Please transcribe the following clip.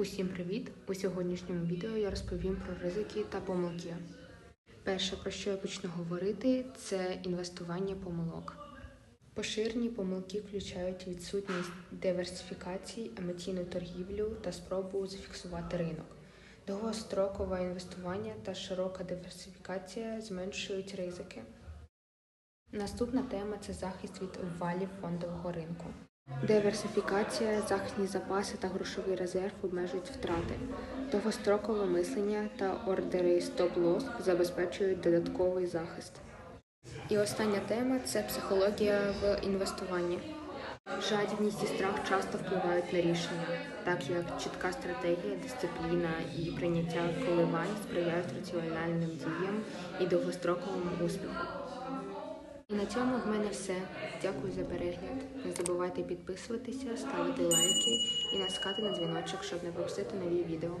Усім привіт! У сьогоднішньому відео я розповім про ризики та помилки. Перше, про що я почну говорити, це інвестування помилок. Поширені помилки включають відсутність диверсифікації, емоційну торгівлю та спробу зафіксувати ринок. Довгострокове інвестування та широка диверсифікація зменшують ризики. Наступна тема це захист від обвалів фондового ринку. Диверсифікація, захисні запаси та грошовий резерв обмежують втрати. Довгострокове мислення та ордери стоп-лосс забезпечують додатковий захист. І остання тема це психологія в інвестуванні. Жадібність і страх часто впливають на рішення, так як чітка стратегія, дисципліна і прийняття коливань сприяють раціональним діям і довгостроковому успіху. Цьому в мене все. Дякую за перегляд. Не забувайте підписуватися, ставити лайки і наскати на дзвіночок, щоб не пропустити нові відео.